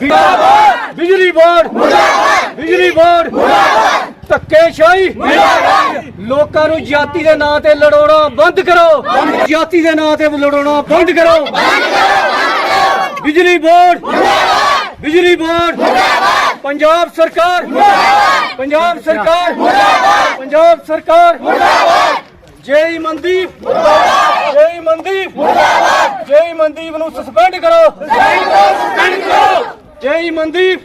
ਮੁਰਦਾਬਾਦ! ਬਿਜਲੀ ਬੋਰਡ! ਮੁਰਦਾਬਾਦ! ਬਿਜਲੀ ਬੋਰਡ! ਮੁਰਦਾਬਾਦ! ਧੱਕੇਸ਼ਾਹੀ! ਲੋਕਾਂ ਨੂੰ ਜਾਤੀ ਦੇ ਨਾਂ ਤੇ ਲੜਾਉਣਾ ਬੰਦ ਕਰੋ! ਜਾਤੀ ਦੇ ਨਾਂ ਤੇ ਲੜਾਉਣਾ ਬੰਦ ਕਰੋ! ਬਿਜਲੀ ਬੋਰਡ! ਮੁਰਦਾਬਾਦ! ਬਿਜਲੀ ਬੋਰਡ! ਮੁਰਦਾਬਾਦ! ਪੰਜਾਬ ਸਰਕਾਰ! ਮੁਰਦਾਬਾਦ! ਪੰਜਾਬ ਸਰਕਾਰ! ਮੁਰਦਾਬਾਦ! ਪੰਜਾਬ ਸਰਕਾਰ! ਮੁਰਦਾਬਾਦ! ਜੈ ਮਨਦੀਪ ਮੁਰਦਾਬਾਦ। ਜੈ ਮਨਦੀਪ ਮੁਰਦਾਬਾਦ। ਜੈ ਮਨਦੀਪ ਨੂੰ ਸਸਪੈਂਡ ਕਰੋ। ਸਸਪੈਂਡ ਕਰੋ। ਜੈ ਮਨਦੀਪ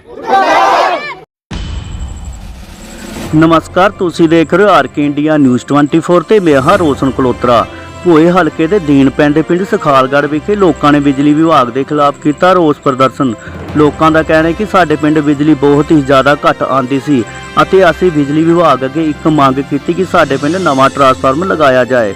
ਨਮਸਕਾਰ, ਤੁਸੀਂ ਦੇਖ ਰਹੇ ਹੋ ਆਰਕੇ ਇੰਡੀਆ ਨਿਊਜ਼ 24 ਤੇ ਮੈਂ ਹਾਂ ਰੋਸ਼ਨ ਕਲੋਤਰਾ। ਭੋਏ ਹਲਕੇ ਦੇ ਦੀਨ ਪਿੰਡ ਪਿੰਡ ਸਖਾਲਗੜ੍ਹ ਵਿਖੇ ਲੋਕਾਂ ਨੇ ਬਿਜਲੀ ਵਿਭਾਗ ਦੇ ਖਿਲਾਫ ਕੀਤਾ ਰੋਸ ਪ੍ਰਦਰਸ਼ਨ। ਲੋਕਾਂ ਦਾ ਕਹਿਣਾ ਹੈ ਕਿ ਸਾਡੇ ਪਿੰਡ ਬਿਜਲੀ ਬਹੁਤ ਹੀ ਜ਼ਿਆਦਾ ਘੱਟ ਆਉਂਦੀ ਸੀ ਅਤੇ ਅਸੀਂ ਬਿਜਲੀ ਵਿਭਾਗ ਅੱਗੇ ਇੱਕ ਮੰਗ ਕੀਤੀ ਕਿ ਸਾਡੇ ਪਿੰਡ ਨਵਾਂ ਟਰਾਂਸਫਾਰਮਰ ਲਗਾਇਆ ਜਾਏ।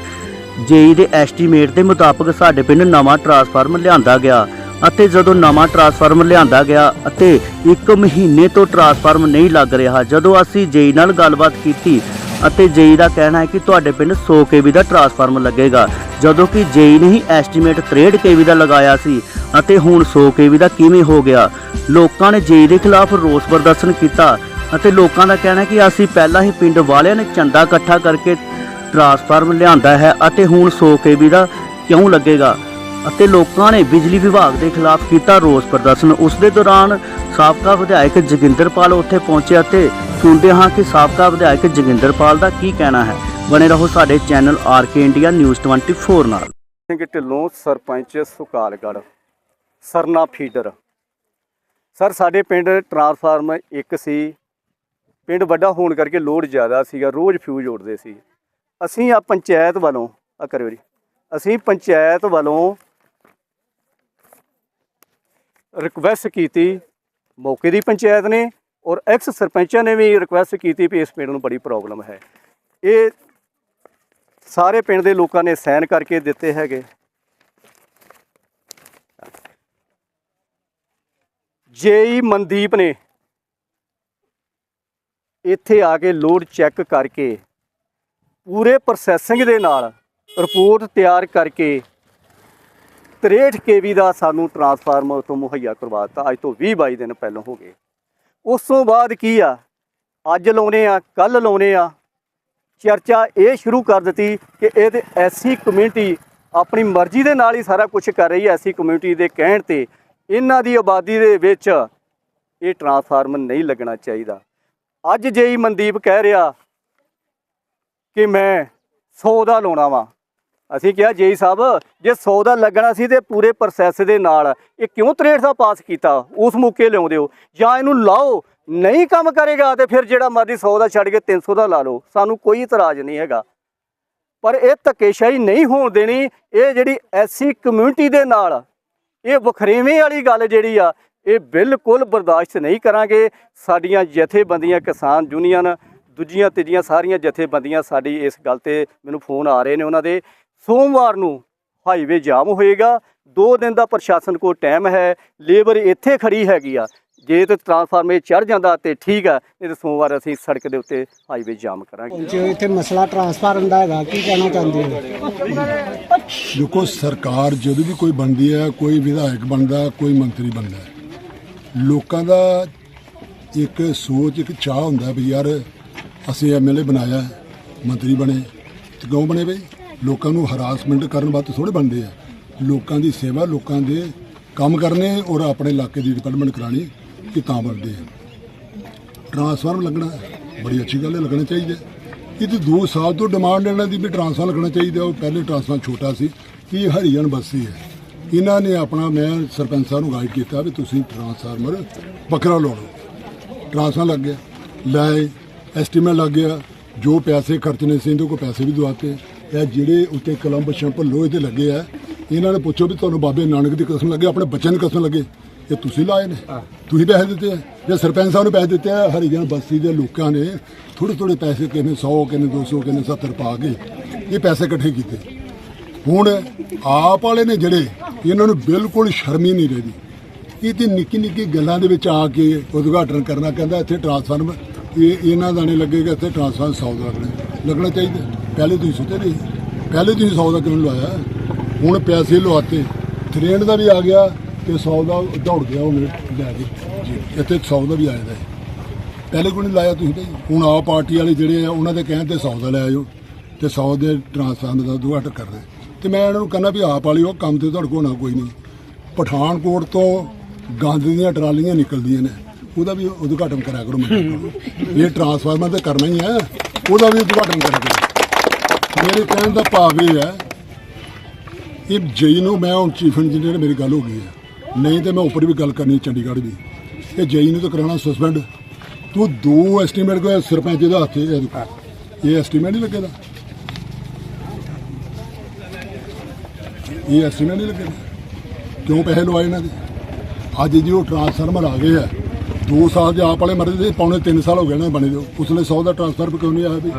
ਜੇਈ ਦੇ ਐਸਟੀਮੇਟ ਦੇ ਮੁਤਾਬਕ ਸਾਡੇ ਪਿੰਡ ਨਵਾਂ ਟਰਾਂਸਫਾਰਮਰ ਲਿਆਂਦਾ ਗਿਆ ਅਤੇ ਜਦੋਂ ਨਵਾਂ ਟਰਾਂਸਫਾਰਮਰ ਲਿਆਂਦਾ ਗਿਆ ਅਤੇ 1 ਮਹੀਨੇ ਤੋਂ ਟਰਾਂਸਫਾਰਮਰ ਨਹੀਂ ਲੱਗ ਰਿਹਾ, ਜਦੋਂ ਅਸੀਂ ਜੇਈ ਨਾਲ ਗੱਲਬਾਤ ਕੀਤੀ ਅਤੇ ਜੇਈ ਦਾ ਕਹਿਣਾ ਹੈ ਕਿ ਤੁਹਾਡੇ ਪਿੰਡ 100 ਕੇਵੀ ਦਾ ਟਰਾਂਸਫਾਰਮਰ ਲੱਗੇਗਾ। ਜਦੋਂ ਕਿ ਜੇਈ ਨੇ ਹੀ ਐਸਟੀਮੇਟ 63 ਕੇਵੀ ਦਾ ਲਗਾਇਆ ਸੀ ਅਤੇ ਹੁਣ 100 ਕੇਵੀ ਦਾ ਕਿਵੇਂ ਹੋ ਗਿਆ? ਲੋਕਾਂ ਨੇ ਜੇਈ ਦੇ ਖਿਲਾਫ ਰੋਸ ਪ੍ਰਦਰਸ਼ਨ ਕੀਤਾ ਅਤੇ ਲੋਕਾਂ ਦਾ ਕਹਿਣਾ ਹੈ ਕਿ ਅਸੀਂ ਪਹਿਲਾਂ ਹੀ ਪਿੰਡ ਵਾਲਿਆਂ ਨੇ ਚੰਦਾ ਇਕੱਠਾ ਕਰਕੇ ਟਰਾਂਸਫਾਰਮਰ ਲਿਆਂਦਾ ਹੈ ਅਤੇ ਹੁਣ 100 ਕੇਵੀ ਦਾ ਕਿਉਂ ਲੱਗੇਗਾ? ਅਤੇ ਲੋਕਾਂ ਨੇ ਬਿਜਲੀ ਵਿਭਾਗ ਦੇ ਖਿਲਾਫ ਕੀਤਾ ਰੋਸ ਪ੍ਰਦਰਸ਼ਨ। ਉਸ ਦੇ ਦੌਰਾਨ ਸਾਬਕਾ ਵਿਧਾਇਕ ਜੋਗਿੰਦਰਪਾਲ ਉੱਥੇ ਪਹੁੰਚੇ ਅਤੇ ਸੁਣਦੇ ਹਾਂ ਕਿ ਸਾਬਕਾ ਵਿਧਾਇਕ ਜੋਗਿੰਦਰਪਾਲ ਦਾ ਕੀ ਕਹਿਣਾ ਹੈ। ਬਣੇ ਰਹੋ ਸਾਡੇ ਚੈਨਲ ਆਰਕੇ ਇੰਡੀਆ ਨਿਊਜ਼ 24 ਨਾਲ। ਸਿੰਘ ਢਿੱਲੋਂ ਸਰਪੰਚ ਸੁਕਾਲਗੜ੍ਹ, ਸਰਨਾ ਫੀਡਰ। ਸਰ, ਸਾਡੇ ਪਿੰਡ ਟਰਾਂਸਫਾਰਮਰ ਇੱਕ ਸੀ। ਪਿੰਡ ਵੱਡਾ ਹੋਣ ਕਰਕੇ ਲੋਡ ਜ਼ਿਆਦਾ ਸੀਗਾ, ਰੋਜ਼ ਫਿਊਜ਼ ਉੱਡਦੇ ਸੀ। ਅਸੀਂ ਆ ਪੰਚਾਇਤ ਵੱਲੋਂ, ਆ ਕਰਿਓ ਜੀ। ਅਸੀਂ ਪੰਚਾਇਤ ਵੱਲੋਂ ਰਿਕਵੈਸਟ ਕੀਤੀ, ਮੌਕੇ ਦੀ ਪੰਚਾਇਤ ਨੇ ਔਰ ਐਕਸ ਸਰਪੰਚਾਂ ਨੇ ਵੀ ਰਿਕੁਐਸਟ ਕੀਤੀ ਵੀ ਇਸ ਪਿੰਡ ਨੂੰ ਬੜੀ ਪ੍ਰੋਬਲਮ ਹੈ। ਇਹ ਸਾਰੇ ਪਿੰਡ ਦੇ ਲੋਕਾਂ ਨੇ ਸਾਈਨ ਕਰਕੇ ਦਿੱਤੇ ਹੈਗੇ। ਜੇਈ ਮਨਦੀਪ ਨੇ ਇੱਥੇ ਆ ਕੇ ਲੋਡ ਚੈੱਕ ਕਰਕੇ ਪੂਰੇ ਪ੍ਰੋਸੈਸਿੰਗ ਦੇ ਨਾਲ ਰਿਪੋਰਟ ਤਿਆਰ ਕਰਕੇ 63 ਕੇਵੀ ਦਾ ਸਾਨੂੰ ਟਰਾਂਸਫਾਰਮਰ ਤੋਂ ਮੁਹੱਈਆ ਕਰਵਾ ਦਿੱਤਾ। ਅੱਜ ਤੋਂ 20 22 ਦਿਨ ਪਹਿਲਾਂ ਹੋ ਗਏ। ਉਸ ਤੋਂ ਬਾਅਦ ਕੀ ਆ? ਅੱਜ ਲਾਉਨੇ ਆ ਕੱਲ ਲਾਉਨੇ ਆ। ਚਰਚਾ ਇਹ ਸ਼ੁਰੂ ਕਰ ਦਿੱਤੀ ਕਿ ਇਹ ਇਹਦੇ ਐਸੀ ਕਮਿਊਨਿਟੀ ਆਪਣੀ ਮਰਜ਼ੀ ਦੇ ਨਾਲ ਹੀ ਸਾਰਾ ਕੁਝ ਕਰ ਰਹੀ ਹੈ, ਐਸੀ ਕਮਿਊਨਿਟੀ ਦੇ ਕਹਿਣ ਤੇ। ਇਹਨਾਂ ਦੀ ਆਬਾਦੀ ਦੇ ਵਿੱਚ ਇਹ ਟਰਾਂਸਫਾਰਮਰ ਨਹੀਂ ਲੱਗਣਾ ਚਾਹੀਦਾ। ਅੱਜ ਜੇਈ ਮਨਦੀਪ ਕਹਿ ਰਿਹਾ ਕਿ ਮੈਂ 100 ਦਾ ਲਾਉਣਾ ਵਾ। ਅਸੀਂ ਕਿਹਾ, ਜੇਈ ਸਾਹਿਬ, ਜੇ 100 ਦਾ ਲੱਗਣਾ ਸੀ ਤੇ ਪੂਰੇ ਪ੍ਰੋਸੈਸ ਦੇ ਨਾਲ, ਇਹ ਕਿਉਂ 63 ਦਾ ਪਾਸ ਕੀਤਾ? ਉਸ ਮੌਕੇ ਲਿਆਉਂਦੇ ਹੋ। ਜਾਂ ਇਹਨੂੰ ਲਾਓ, ਨਹੀਂ ਕੰਮ ਕਰੇਗਾ ਤੇ ਫਿਰ ਜਿਹੜਾ ਮਰਜ਼ੀ 100 ਦਾ ਛੱਡ ਕੇ 300 ਦਾ ਲਾ ਲਓ। ਸਾਨੂੰ ਕੋਈ ਇਤਰਾਜ਼ ਨਹੀਂ ਹੈਗਾ। ਪਰ ਇਹ ਧੱਕੇਸ਼ਾਹੀ ਨਹੀਂ ਹੋਣ ਦੇਣੀ, ਇਹ ਜਿਹੜੀ ਐਸੀ ਕਮਿਊਨਿਟੀ ਦੇ ਨਾਲ, ਇਹ ਵਖਰੇਵੇਂ ਵਾਲੀ ਗੱਲ ਜਿਹੜੀ ਆ, ਇਹ ਬਿਲਕੁਲ ਬਰਦਾਸ਼ਤ ਨਹੀਂ ਕਰਾਂਗੇ। ਸਾਡੀਆਂ ਜਥੇਬੰਦੀਆਂ ਕਿਸਾਨ ਯੂਨੀਅਨ, ਦੂਜੀਆਂ, ਤੀਜੀਆਂ ਸਾਰੀਆਂ ਜਥੇਬੰਦੀਆਂ ਸਾਡੀ ਇਸ ਗੱਲ ਤੇ ਮੈਨੂੰ ਫੋਨ ਆ ਰਹੇ ਨੇ ਉਹਨਾਂ ਦੇ। ਸੋਮਵਾਰ ਨੂੰ ਹਾਈਵੇ ਜਾਮ ਹੋਏਗਾ। 2 ਦਿਨ ਦਾ ਪ੍ਰਸ਼ਾਸਨ ਕੋਲ ਟਾਈਮ ਹੈ। ਲੇਬਰ ਇੱਥੇ ਖੜੀ ਹੈਗੀ ਆ। ਜੇ ਤੇ ਟਰਾਂਸਫਾਰਮਰ ਚੜ ਜਾਂਦਾ ਤੇ ਠੀਕ ਆ ਨਹੀਂ ਤੇ ਸੋਮਵਾਰ ਅਸੀਂ ਸੜਕ ਦੇ ਉੱਤੇ ਹਾਈਵੇ ਜਾਮ ਕਰਾਂਗੇ। ਜੋ ਇੱਥੇ ਮਸਲਾ ਟਰਾਂਸਫਾਰਮ ਦਾ ਹੈਗਾ ਕੀ ਕਹਿਣਾ ਚਾਹੁੰਦੇ ਹੋ? ਦੇਖੋ ਸਰਕਾਰ ਜਦੋਂ ਵੀ ਕੋਈ ਬਣਦੀ ਹੈ ਕੋਈ ਵਿਧਾਇਕ ਬਣਦਾ ਕੋਈ ਮੰਤਰੀ ਬਣਦਾ ਹੈ, ਲੋਕਾਂ ਦਾ ਇੱਕ ਸੋਚ ਇੱਕ ਚਾਹ ਹੁੰਦਾ ਵੀ ਯਾਰ ਅਸੀਂ ਐਮਐਲਏ ਬਣਾਇਆ ਮੰਤਰੀ ਬਣੇ ਤੇ ਕਿਉਂ ਬਣੇ ਬਈ? ਲੋਕਾਂ ਨੂੰ ਹਰਾਸਮੈਂਟ ਕਰਨ ਵਾਸਤੇ ਥੋੜੇ ਬਣਦੇ ਆ। ਲੋਕਾਂ ਦੀ ਸੇਵਾ, ਲੋਕਾਂ ਦੇ ਕੰਮ ਕਰਨੇ ਔਰ ਆਪਣੇ ਇਲਾਕੇ ਦੀ ਡਿਵੈਲਪਮੈਂਟ ਕਰਾਣੀ ਕਿ ਤਾਂ ਬਣਦੇ ਆ। ਟਰਾਂਸਫਾਰਮ ਲੱਗਣਾ ਬੜੀ ਅੱਛੀ ਗੱਲ ਹੈ, ਲੱਗਣਾ ਚਾਹੀਦਾ ਇਹ ਤੇ 2 ਸਾਲ ਤੋਂ ਡਿਮਾਂਡ ਇਹਨਾਂ ਦੀ ਵੀ ਟਰਾਂਸਫਾਰਮ ਲੱਗਣਾ ਚਾਹੀਦਾ। ਉਹ ਪਹਿਲੇ ਟਰਾਂਸਫਾਰਮ ਛੋਟਾ ਸੀ ਕਿ ਇਹ ਹਰੀਜਨ ਬਸਤੀ ਹੈ। ਇਹਨਾਂ ਨੇ ਆਪਣਾ, ਮੈਂ ਸਰਪੰਚ ਸਾਹਿਬ ਨੂੰ ਗਾਈਡ ਕੀਤਾ ਵੀ ਤੁਸੀਂ ਟਰਾਂਸਫਾਰਮਰ ਵੱਖਰਾ ਲਾਓ। ਟਰਾਂਸਫਾਰਮ ਲੱਗ ਗਿਆ। ਲੈ ਐਸਟੀਮੇਟ ਲੱਗ ਗਿਆ। ਜੋ ਪੈਸੇ ਖਰਚਣੇ ਸੀ, ਇਹਦੇ ਕੋਲ ਪੈਸੇ ਵੀ ਦਵਾਤੇ। ਇਹ ਜਿਹੜੇ ਉੱਤੇ ਕਲੰਬ ਸ਼ੰਪ ਲੋਹੇ ਦੇ ਲੱਗੇ ਆ ਇਹਨਾਂ ਨੇ ਪੁੱਛੋ ਵੀ ਤੁਹਾਨੂੰ ਬਾਬੇ ਨਾਨਕ ਦੀ ਕਸਮ ਲੱਗੇ ਆਪਣੇ ਬੱਚਿਆਂ ਦੀ ਕਸਮ ਲੱਗੇ। ਇਹ ਤੁਸੀਂ ਲਾਏ ਨੇ। ਤੁਸੀਂ ਪੈਸੇ ਦਿੱਤੇ ਆ। ਜਾਂ ਸਰਪੰਚ ਸਾਹਿਬ ਨੂੰ ਪੈਸੇ ਦਿੱਤੇ ਆ ਹਰੀਜਨ ਬਸਤੀ ਦੇ ਲੋਕਾਂ ਨੇ ਥੋੜੇ ਥੋੜੇ ਪੈਸੇ ਕਿਨੇ 100 ਕਿਨੇ 200 ਕਿਨੇ 70 ਪਾ ਕੇ ਇਹ ਪੈਸੇ ਇਕੱਠੇ ਕੀਤੇ। ਹੁਣ ਆਪ ਵਾਲੇ ਨੇ ਜਿਹੜੇ ਇਹਨਾਂ ਨੂੰ ਬਿਲਕੁਲ ਸ਼ਰਮ ਹੀ ਨਹੀਂ ਰਹੀ ਇਹ ਤੇ ਨਿੱਕੀ ਨਿੱਕੀ ਗੱਲਾਂ ਦੇ ਵਿੱਚ ਆ ਕੇ ਉਦਘਾਟਨ ਕਰਨਾ ਕਹਿੰਦਾ ਇੱਥੇ ਟਰਾਂਸਫਾਰਮ ਇਹ ਇਹਨਾਂ ਦਾ ਨਹੀਂ ਲੱਗੇਗਾ ਇੱਥੇ ਟਰਾਂਸਫਾਰਮ 100 ਦਾ ਲੱਗਣਾ। ਲੱਗਣਾ ਚਾਹੀਦਾ। ਪਹਿਲੇ ਤੁਸੀਂ ਸੁਤੇ ਨਹੀਂ ਪਹਿਲੇ ਤੁਸੀਂ 100 ਦਾ ਕਿਉਂ ਲਵਾਇਆ? ਹੁਣ ਪੈਸੇ ਲਵਾਤੇ। ਟ੍ਰੇਨ ਦਾ ਵੀ ਆ ਗਿਆ ਤੇ 100 ਦਾ ਦੌੜ ਗਿਆ ਉਹ ਮੇਰੇ ਲੈ ਕੇ। ਜੀ, ਇੱਥੇ 100 ਦਾ ਵੀ ਆਇਆ ਦਾ ਪਹਿਲੇ ਕੋਈ ਨਹੀਂ ਲਾਇਆ ਤੁਸੀਂ ਭਾਈ ਹੁਣ ਆਪ ਪਾਰਟੀ ਵਾਲੇ ਜਿਹੜੇ ਆ, ਉਹਨਾਂ ਦੇ ਕਹਿਣ ਤੇ 100 ਦਾ ਲੈ ਆਇਓ। ਤੇ 100 ਦੇ ਟ੍ਰਾਂਸਫਾਰਮਰ ਦਾ ਦੁਆਟਰ ਕਰਦੇ। ਤੇ ਮੈਂ ਇਹਨਾਂ ਨੂੰ ਕਹਿੰਦਾ ਵੀ ਆਪ ਵਾਲੀ ਉਹ ਕੰਮ ਤੇ ਤੁਹਾਡੇ ਕੋਲ ਹੋਣਾ ਕੋਈ ਨਹੀਂ। ਪਠਾਨਕੋਟ ਤੋਂ ਗੰਦ ਦੀਆਂ ਟਰਾਲੀਆਂ ਨਿਕਲਦੀਆਂ ਨੇ। ਉਹਦਾ ਵੀ ਉਦਘਾਟਨ ਕਰਿਆ ਕਰੋ ਮੰਡੀ ਕੋਲ ਇਹ ਟਰਾਂਸਫਾਰਮਰ ਤਾਂ ਕਰਨਾ ਹੀ ਹੈ। ਉਹਦਾ ਵੀ ਉਦਘਾਟਨ ਕਰਿਆ ਕਰੋ। ਮੇਰੇ ਕਹਿਣ ਦਾ ਭਾਵ ਇਹ ਹੈ ਇਹ ਜਈ ਨੂੰ ਮੈਂ ਹੁਣ ਚੀਫ ਇੰਜੀਨੀਅਰ ਮੇਰੀ ਗੱਲ ਹੋ ਗਈ ਹੈ। ਨਹੀਂ ਤੇ ਮੈਂ ਉੱਪਰ ਵੀ ਗੱਲ ਕਰਨੀ ਚੰਡੀਗੜ੍ਹ ਦੀ। ਇਹ ਜਈ ਨੂੰ ਤਾਂ ਕਰਾਉਣਾ ਸਸਪੈਂਡ ਤੂੰ ਦੋ ਐਸਟੀਮੇਟ ਕੋ ਸਰਪੰਚ ਦੇ ਹੱਥੇ ਇਹ ਐਸਟੀਮੇਟ ਨਹੀਂ ਲੱਗੇਦਾ। ਇਹ ਐਸਟੀਮੇਟ ਨਹੀਂ ਲੱਗੇਗਾ ਕਿਉਂ ਪੈਸੇ ਲਵਾਏ ਇਹਨਾਂ ਦੇ? ਅੱਜ ਜੀ ਉਹ ਟ੍ਰਾਂਸਫਾਰਮਰ ਆ ਗਏ ਆ 2 ਸਾਲ ਦੇ ਆਪ ਵਾਲੇ ਮਰਦੇ ਪੌਣੇ 3 ਸਾਲ ਹੋ ਗਏ ਨਾ ਬਣੇ ਦੇ ਉਸਲੇ 100 ਦਾ ਟ੍ਰਾਂਸਫਰ ਕਿਉਂ ਨਹੀਂ ਆਇਆ ਵੀ?